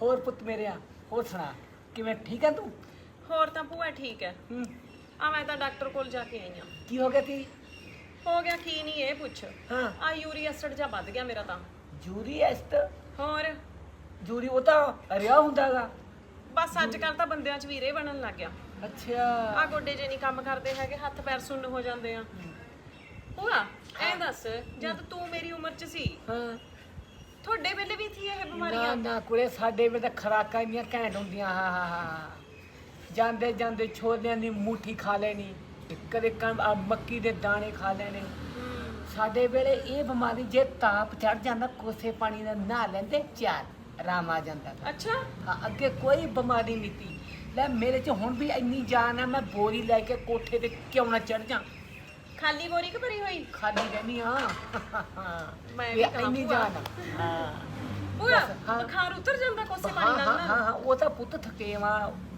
ਹੋਰ ਪੁੱਤ ਮੇਰਿਆ ਹੋਰ ਸੁਣਾ ਕਿਵੇਂ ਠੀਕ ਹੈ ਤੂੰ? ਹੋਰ ਤਾਂ ਭੂਆ ਠੀਕ ਹੈ ਹੂੰ। ਆ ਮੈਂ ਤਾਂ ਡਾਕਟਰ ਕੋਲ ਜਾ ਕੇ ਆਈ ਆ। ਕੀ ਹੋ ਗਿਆ ਤੀ? ਹੋ ਗਿਆ ਕੀ ਨਹੀਂ ਇਹ ਪੁੱਛ। ਹਾਂ। ਆ ਯੂਰੀਆ ਐਸਿਡ ਜਾਂ ਵੱਧ ਗਿਆ ਮੇਰਾ ਤਾਂ। ਜੂਰੀ ਐਸਟ ਹੋਰ? ਜੂਰੀ ਉਹ ਤਾਂ ਰਿਆ ਹੁੰਦਾਗਾ ਬਸ ਅੱਜ ਕੱਲ ਤਾਂ ਬੰਦਿਆਂ 'ਚ ਵੀਰੇ ਬਣਨ ਲੱਗ ਗਿਆ। ਅੱਛਾ। ਆ ਗੋਡੇ ਜੇ ਨਹੀਂ ਕੰਮ ਕਰਦੇ ਹੈਗੇ ਹੱਥ ਪੈਰ ਸੁੰਨ ਹੋ ਜਾਂਦੇ ਆ। ਭੂਆ ਐ ਦੱਸ ਜਦ ਤੂੰ ਮੇਰੀ ਉਮਰ 'ਚ ਸੀ ਹਾਂ। ਤੁਹਾਡੇ ਵੇਲੇ ਵੀ ਸੀ ਇਹ ਨਾ ਬਿਮਾਰੀਆਂ ਨਾ ਕੁੜੇ ਸਾਡੇ ਵੇ ਤਾਂ ਖਰਾਕਾਂ ਇੰਨੀਆਂ ਘੈਂਟ ਹੁੰਦੀਆਂ ਹਾਂ ਹਾਂ ਹਾਂ ਜਾਂਦੇ ਜਾਂਦੇ ਛੋਲਿਆਂ ਦੀ ਮੂਠੀ ਖਾ ਲੈਣੀ ਕਦੇ ਕਣ ਆਹ ਮੱਕੀ ਦੇ ਦਾਣੇ ਖਾ ਲੈਣੇ। ਹੂੰ। ਸਾਡੇ ਵੇਲੇ ਇਹ ਬਿਮਾਰੀ ਜੇ ਤਾਪ ਚੜ ਜਾਂਦਾ ਕੋਸੇ ਪਾਣੀ ਨਾਲ ਨਹਾ ਲੈਂਦੇ ਚਾਰ ਆਰਾਮ ਆ ਜਾਂਦਾ ਤਾ। ਅੱਛਾ। ਹਾਂ ਅੱਗੇ ਕੋਈ ਬਿਮਾਰੀ ਨਹੀਂ ਤੀ ਲੈ ਮੇਰੇ ਚ ਹੁਣ ਵੀ ਇੰਨੀ ਜਾਨ ਆ ਮੈਂ ਬੋਰੀ ਲੈ ਕੇ ਕੋਠੇ ਤੇ ਕਿਉਂ ਨਾ ਚੜ ਜਾ ਖਾਲੀ ਬੋਰੀ ਕਿ ਭਰੀ ਹੋਈ? ਖਾਲੀ ਰਹਿਣੀ ਆ। ਮੈਂ ਵੀ ਕਹਾਂ ਇੰਨੀ। ਜਾਨ ਆ। ਹਾਂ। ਭੂਆ ਬਸ, ਹਾਂ। ਬੁਖਾਰ ਉਤਰ ਜਾਂਦਾ ਕੋਸੇ ਹਾਂ ਪਾਣੀ ਹਾਂ ਨਾਲ ਹਾਂ ਨਾ ਹਾਂ, ਉਹ ਤਾਂ ਪੁੱਤ ਥਕੇਵਾ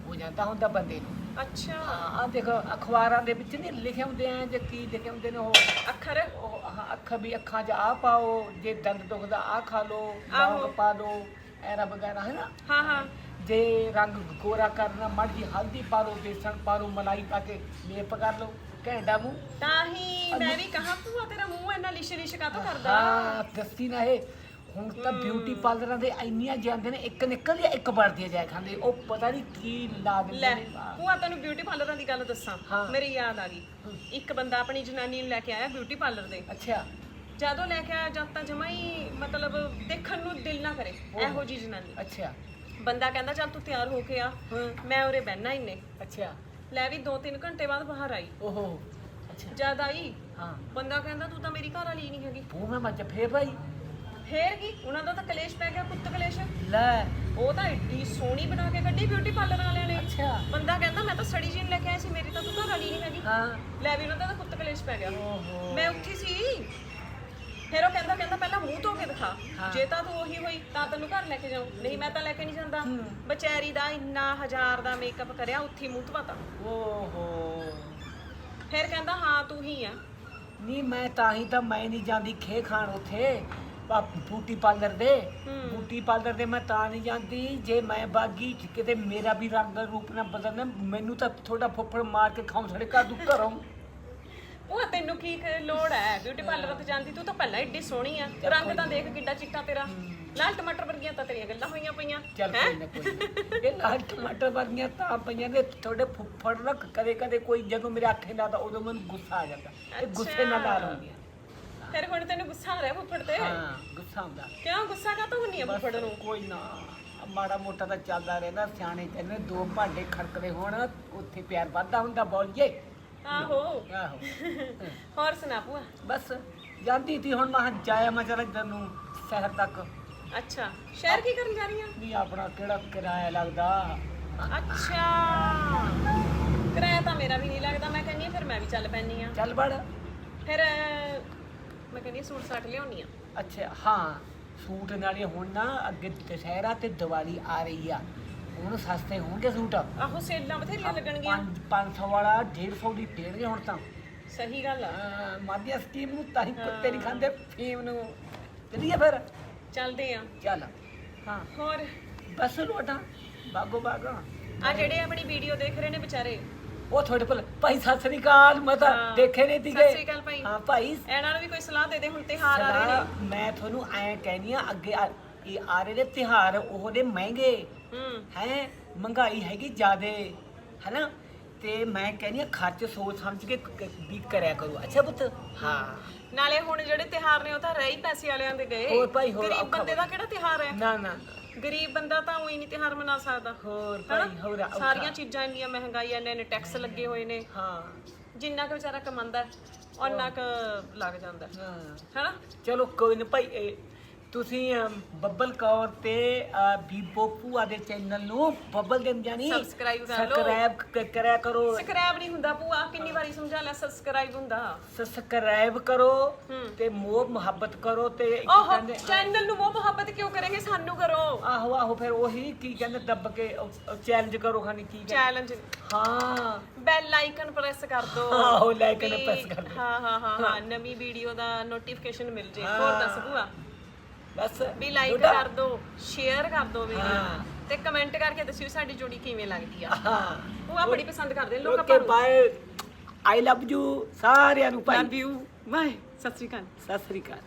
ਹੋ ਜਾਂਦਾ ਹੁੰਦਾ ਬੰਦੇ ਨੂੰ। ਅੱਛਾ। ਆ ਦੇਖੋ ਅਖਬਾਰਾਂ ਦੇ ਵਿੱਚ ਨਹੀਂ ਲਿਖੇ ਹੁੰਦੇ ਆ ਜੇ ਕੀ ਲਿਖੇ ਹੁੰਦੇ ਨੇ ਉਹ। ਅੱਖਰ? ਉਹ ਹਾਂ ਅੱਖ ਵੀ ਅੱਖਾਂ 'ਚ ਆ ਪਾਓ ਜੇ ਦੰਦ ਦੁਖਦਾ ਆ ਖਾ ਲਓ ਆਹੋ। ਲੌਂਗ ਪਾ ਲਓ ਐਰਾ ਵਗੈਰਾ ਹੈ ਨਾ? ਹਾਂ ਹਾਂ। ਜੇ ਰੰਗ ਗੋਰਾ ਕਰਨਾ ਮੜ ਹਲਦੀ ਪਾ ਲਓ ਬੇਸਣ ਪਾ ਲਓ ਮਲਾਈ ਪਾ ਕੇ ਮੇਪ ਕਰ ਲਓ ਘੈਂਟਾ ਮੂੰਹ। ਤਾਂ ਹੀ ਮੈਂ ਵੀ ਕਹਾ ਭੂਆ ਤੇਰਾ ਮੂੰਹ ਇੰਨਾ ਲਿਸ਼ ਲਿਸ਼ ਕਾਤੋਂ ਕਰਦਾ? ਹਾਂ ਦੱਸੀ ਨਾ ਇਹ ਹੁਣ ਤਾਂ ਬਿਊਟੀ ਪਾਰਲਰਾਂ ਦੇ ਇੰਨੀਆਂ ਜਾਂਦੇ ਨੇ ਇੱਕ ਨਿਕਲਦੀ ਆ, ਇੱਕ ਵੜਦੀ ਆ ਜਾਏ ਖਾਂਦੇ ਉਹ ਪਤਾ ਨਹੀਂ ਕੀ ਲਾ ਦਿੰਦੇ ਨੇ ਵਾਹ। ਭੂਆ ਤੈਨੂੰ ਬਿਊਟੀ ਪਾਰਲਰਾਂ ਦੀ ਗੱਲ ਦੱਸਾਂ ਹਾਂ। ਮੇਰੀ ਯਾਦ ਆ ਗਈ। ਇੱਕ ਬੰਦਾ ਆਪਣੀ ਜਨਾਨੀ ਨੂੰ ਲੈ ਕੇ ਆਇਆ ਬਿਊਟੀ ਪਾਰਲਰ ਦੇ। ਅੱਛਾ। ਜਦੋਂ ਲੈ ਕੇ ਆਇਆ ਜਦ ਤਾਂ ਜਮਾ ਹੀ ਮਤਲਬ ਦੇਖਣ ਨੂੰ ਦਿਲ ਨਾ ਕਰੇ ਇਹੋ ਜੀ ਜਨਾਨੀ। ਅੱਛਾ। ਬੰਦਾ ਕਹਿੰਦਾ ਚੱਲ ਤੂੰ ਤਿਆਰ ਹੋ ਕੇ ਆ। ਹਾਂ। ਮੈਂ ਉਰੇ ਬਹਿਣਾ ਇੰਨੇ। ਅੱਛਾ। ਲੈ ਵੀ 2-3 ਘੰਟੇ ਬਾਅਦ ਬਾਹਰ ਆਈ। ਓਹੋ। ਅੱਛਾ। ਜਦ ਆਈ ਹਾਂ। ਬੰਦਾ ਕਹਿੰਦਾ ਤੂੰ ਤਾਂ ਮੇਰੀ ਘਰ ਵਾਲੀ ਨਹੀਂ ਹੈਗੀ। ਉਹ ਮੈਂ ਮੱਝ ਫੇਰ ਭਾਈ? ਫੇਰ ਕੀ? ਉਹਨਾਂ ਦਾ ਤਾਂ ਕਲੇਸ਼ ਪੈ ਗਿਆ ਕੁੱਤ ਕਲੇਸ਼। ਲੈ। ਉਹ ਤਾਂ ਏਡੀ ਸੋਹਣੀ ਬਣਾ ਕੇ ਕੱਢੀ ਬਿਊਟੀ ਪਾਰਲਰ ਵਾਲਿਆਂ ਨੇ। ਅੱਛਾ। ਬੰਦਾ ਕਹਿੰਦਾ ਮੈਂ ਤਾਂ ਸੜੀ ਜੀਨ ਲੈ ਕੇ ਆਇਆ ਸੀ ਮੇਰੀ ਤਾਂ ਤੂੰ ਘਰ ਵਾਲੀ ਨਹੀਂ ਹੈਗੀ। ਹਾਂ। ਲੈ ਵੀ ਉਹਨਾਂ ਦਾ ਤਾਂ ਕੁੱਤ ਕਲੇਸ਼ ਪੈ ਗਿਆ। ਓਹੋ। ਮੈਂ ਉੱਠੀ ਸੀ। ਫਿਰ ਉਹ ਕਹਿੰਦਾ ਕਹਿੰਦਾ ਪਹਿਲਾਂ ਮੂੰਹ ਧੋ ਕੇ ਦਿਖਾ। ਜੇ ਤਾਂ ਤੂੰ ਉਹੀ ਹੋਈ ਤਾਂ ਤੈਨੂੰ ਘਰ ਲੈ ਕੇ ਜਾਉਂ ਨਹੀਂ ਮੈਂ ਤਾਂ ਲੈ ਕੇ ਨਹੀਂ ਜਾਂਦਾ। ਹੂੰ। ਵਿਚਾਰੀ ਦਾ ਇੰਨਾ ਹਜ਼ਾਰ ਦਾ ਮੇਕਅਪ ਕਰਿਆ ਉੱਥੇ ਮੂੰਹ ਧਵਾਤਾ। ਓਹੋ। ਫਿਰ ਕਹਿੰਦਾ ਹਾਂ ਤੂੰ ਹੀ ਆ। ਨਹੀਂ ਮੈਂ ਤਾਂ ਹੀ ਤਾਂ ਮੈਂ ਨਹੀਂ ਜਾਂਦੀ ਖੇ ਖਾਣ ਉਥੇ ਬੂਟੀ ਪਾਰਲਰ ਦੇ। ਬੂਟੀ ਪਾਰਲਰ ਦੇ ਮੈਂ ਤਾਂ ਨਹੀਂ ਜਾਂਦੀ। ਜੇ ਮੈਂ ਬਾਗੀ ਕਿਤੇ ਮੇਰਾ ਵੀ ਰੰਗ ਰੂਪ ਨਾ ਬਦਲਣਾ ਮੈਨੂੰ ਤਾਂ ਥੋੜਾ ਫੁੱਫੜ ਮਾਰ ਕੇ ਖਾਉਂ ਛੜੇ ਕਰ ਦੂ ਘਰੋਂ। ਉਹ ਤੈਨੂੰ ਕੀ ਕ- ਲੋੜ ਹੈ? ਬਿਊਟੀ ਪਾਰਲਰ ਤੇ ਜਾਂਦੀ ਤੂੰ ਤਾਂ ਪਹਿਲਾਂ ਏਡੀ ਸੋਹਣੀ ਆ। ਰੰਗ ਤਾਂ ਦੇਖ ਕਿੱਡਾ ਚਿੱਟਾ ਤੇਰਾ। ਲਾਲ ਟਮਾਟਰ ਵਰਗੀਆਂ ਤਾਂ ਤੇਰੀਆਂ ਗੱਲਾਂ ਹੋਈਆਂ ਪਈਆਂ ਚੱਲ ਕੋਈ ਨਾ ਕੋਈ ਨਾ। ਇਹ ਲਾਲ ਟਮਾਟਰ ਵਰਗੀਆਂ ਤਾਂ ਪਈਆਂ ਨੇ ਥੋੜੇ ਫੁੱਫੜ ਨਾ ਕਦੇ ਕਦੇ ਕੋਈ ਜਦੋਂ ਮੇਰੇ ਅੱਖੇ ਨਾਲ ਤਾਂ ਉਦੋਂ ਮੈਨੂੰ ਗੁੱਸਾ ਆ ਜਾਂਦਾ। ਇਹ ਗੁੱਸੇ ਨਾਲ ਲਾਲ ਹੁੰਦੀਆਂ। ਫਿਰ ਹੁਣ ਤੈਨੂੰ ਗੁੱਸਾ ਆ ਰਿਹਾ ਫੁੱਫੜ ਤੇ? ਹਾਂ ਗੁੱਸਾ ਹੁੰਦਾ ਕਿਉਂ ਗੁੱਸਾ ਕਾਤੋਂ ਹੁੰਨੀ ਆ ਫੁੱਫੜ ਨੂੰ? ਕੋਈ ਨਾ ਮਾੜਾ ਮੋਟਾ ਤਾਂ ਚੱਲਦਾ ਰਹਿੰਦਾ ਸਿਆਣੇ ਕਹਿੰਦੇ ਦੋ ਭਾਂਡੇ ਖੜਕਦੇ ਹੋਣ ਉੱਥੇ ਪਿਆਰ ਵੱਧਦਾ ਹੁੰਦਾ ਬੋਲੀਏ। ਆਹੋ। ਆਹੋ। ਹੋਰ ਸੁਣਾ ਭੂਆ? ਬਸ ਜਾਂਦੀ ਤੀ ਹੁਣ ਮੈਂ ਕਿਹਾ ਜਾਇਆ ਮੈਂ ਚਲ ਇੱਧਰ ਨੂੰ ਸ਼ਹਿਰ ਤੱਕ। ਅੱਛਾ ਸ਼ਹਿਰ ਕੀ ਕਰਨ ਜਾ ਰਹੀ ਆ ਵੀ ਆਪਣਾ ਕਿਹੜਾ ਕਿਰਾਇਆ ਲੱਗਦਾ? ਅੱਛਾ। ਕਿਰਾਇਆ ਤਾਂ ਮੇਰਾ ਵੀ ਨਹੀਂ ਲੱਗਦਾ ਮੈਂ ਕਹਿੰਨੀ ਆ ਫਿਰ ਮੈਂ ਵੀ ਚੱਲ ਪੈਣੀ ਆ ਚੱਲ ਬੜ ਫਿਰ ਅਹ, ਮੈਂ ਕਹਿੰਨੀ ਆ ਸੂਟ ਸਾਟ ਲਿਆਉਣੀ ਆ। ਅੱਛਾ ਹਾਂ। ਸੂਟ ਨਾਲੇ ਹੁਣ ਨਾ ਅੱਗੇ ਦੁਸਹਿਰਾ ਤੇ ਦੀਵਾਲੀ ਆ ਰਹੀ ਆ। ਹੁਣ ਸਸਤੇ ਹੋਣਗੇ ਸੂਟ। ਆਹੋ ਸੇਲਾਂ ਬਥੇਰੀਆਂ ਲੱਗਣਗੀਆਂ। 500 ਵਾਲਾ 150 ਦੀ ਦੇਣਗੇ ਹੁਣ ਤਾਂ। ਸਹੀ ਗੱਲ ਆ। ਅਹ ਮਾਧਿਆ ਸਕੀਮ ਨੂੰ ਤਾਂ ਹੀ ਕੁੱਤੇ ਨਹੀਂ ਖਾਂਦੇ ਫੀਮ ਨੂੰ। ਚੱਲੀਏ ਫਿਰ। ਚੱਲਦੇ ਆ। ਚੱਲ। ਹਾਂ। ਹੋਰ? ਬਸ ਲੋਟਾ ਬਾਗੋ ਬਾਗਾ। ਆ ਜਿਹੜੇ ਆਪਣੀ ਵੀਡੀਓ ਦੇਖ ਰਹੇ ਨੇ ਵਿਚਾਰੇ। ਉਹ ਤੁਹਾਡੇ ਕੋਲ ਭਾਈ ਸਤਿ ਸ੍ਰੀ ਅਕਾਲ ਮੈਂ ਤਾਂ ਹਾਂ। ਦੇਖੇ ਨਹੀਂ ਸਤਿ ਤੀਗੇ ਸ੍ਰੀ ਅਕਾਲ ਭਾਈ। ਹਾਂ ਭਾਈ। ਇਹਨਾਂ ਨੂੰ ਵੀ ਕੋਈ ਸਲਾਹ ਦੇ ਦੇ ਹੁਣ ਤਿਹਾਰ ਆ ਰਹੇ ਸਲਾਹ ਨੇ ਮੈਂ ਤੁਹਾਨੂੰ ਐ ਕਹਿਨੀ ਆ ਅੱਗੇ ਆ- ਇਹ ਆ ਰਹੇ ਨੇ ਤਿਹਾਰ ਉਹਦੇ ਮਹਿੰਗੇ। ਹੂੰ। ਹੈ ਮਹਿੰਗਾਈ ਹੈਗੀ ਜ਼ਿਆਦੇ ਹੈਨਾ? ਤੇ ਮੈਂ ਕਹਿੰਦੀ ਆ ਖਰਚ ਸੋਚ ਸਮਝ ਕੇ ਕ- ਵੀ ਕਰਿਆ ਕਰੋ। ਅੱਛਾ ਪੁੱਤ? ਹਾਂ। ਨਾਲੇ ਹੁਣ ਜਿਹੜੇ ਤਿਹਾਰ ਨੇ ਉਹ ਤਾਂ ਰਹੀ ਪੈਸੇ ਵਾਲਿਆਂ ਦੇ ਗਏ। ਹੋਰ ਭਾਈ, ਹੋਰ ਗਰੀਬ ਔਖਾ ਬੰਦੇ ਦਾ ਕਿਹੜਾ ਤਿਹਾਰ ਹੈ? ਨਾ ਨਾ। ਗਰੀਬ ਬੰਦਾ ਤਾਂ ਉਹੀ ਨਹੀਂ ਤਿਹਾਰ ਮਨਾ ਸਕਦਾ। ਹੋਰ ਹਨਾ? ਭਾਈ ਹੋਰ ਔਖਾ। ਸਾਰੀਆਂ ਚੀਜ਼ਾਂ ਇੰਨੀਆਂ ਮਹਿੰਗਾਈ ਇੰਨੇ ਨੇ ਟੈਕਸ ਲੱਗੇ ਹੋਏ ਨੇ। ਹਾਂ। ਜਿੰਨਾ ਕੁ ਵਿਚਾਰਾ ਕਮਾਉਂਦਾ ਉਹਨਾਂ ਕੁ ਲੱਗ ਜਾਂਦਾ। ਹਾਂ। ਹੈਨਾ? ਚਲੋ ਕੋਈ ਨਾ ਭਾਈ ਇਹ ਤੁਸੀਂ ਅਮ, ਬੱਬਲ ਕੌਰ ਤੇ ਅ, ਬੀਬੋ ਭੂਆ ਦੇ ਚੈਨਲ ਨੂੰ ਬੱਬਲ ਦੇ ਜਾਨੀ Subscribe ਕਰ ਲਓ। ਸਬਸਕ੍ਰਾਈਬ ਕ- ਕਰਿਆ ਕਰੋ। ਸਬਸਕ੍ਰਾਈਬ ਨਹੀਂ ਹੁੰਦਾ ਭੂਆ ਕਿੰਨੀ ਵਾਰੀ ਸਮਝਾ ਲਿਆ ਸਬਸਕ੍ਰਾਈਬ ਹੁੰਦਾ। ਸਬਸਕ੍ਰਾਈਬ ਕਰੋ ਹੂੰ। ਤੇ ਮੋਹ ਮੁਹੱਬਤ ਕਰੋ ਤੇ ਇੱਕ ਓਹ ਕਹਿੰਦੇ ਚੈਨਲ ਨੂੰ ਮੋਹ ਮੁਹੱਬਤ ਕਿਉਂ ਕਰੇਗੇ? ਸਾਨੂੰ ਕਰੋ। ਆਹੋ ਆਹੋ ਫਿਰ ਉਹੀ ਕੀ ਕਹਿੰਦੇ ਦੱਬ ਕੇ ਚੈਲੰਜ ਕਰੋ ਖਾਨੀ ਕੀ ਕਹਿੰਦੇ? ਚੈਲੰਜ ਹਾਂ। ਬੈਲ ਆਈਕਨ ਪ੍ਰੈਸ ਕਰ ਦੋ ਆਹੋ, like and ਵੀ- press ਕਰ ਦਿਓ। ਹਾਂ ਹਾਂ ਹਾਂ ਹਾਂ ਨਵੀਂ ਵੀਡੀਓ ਦਾ ਨੋਟੀਫਿਕੇਸ਼ਨ ਮਿਲ ਜੇ। ਹੋਰ ਦੱਸ ਭੂਆ। ਬਸ। ਵੀ ਲਾਈਕ ਕਰ ਦਿਓ ਸ਼ੇਅਰ ਕਰ ਦਿਓ ਵੀਡੀਓ ਹਾਂ। ਤੇ ਕਮੈਂਟ ਕਰਕੇ ਦੱਸਿਓ ਸਾਡੀ ਜੋੜੀ ਕਿਵੇਂ ਲੱਗਦੀ ਆ। ਹਾਂ। ਉਹ ਬੜੀ ਪਸੰਦ ਕਰਦੇ ਨੇ ਲੋਕ ਓਕੇ ਆਪਾਂ ਨੂੰ। ਬਾਏ ਆਈ ਲਵ ਯੂ ਸਾਰਿਆਂ ਨੂੰ ਭਾਈ। ਲਵ ਯੂ ਬਾਏ ਸਤਿ ਸ਼੍ਰੀ ਅਕਾਲ। ਸਤਿ ਸ੍ਰੀ ਅਕਾਲ।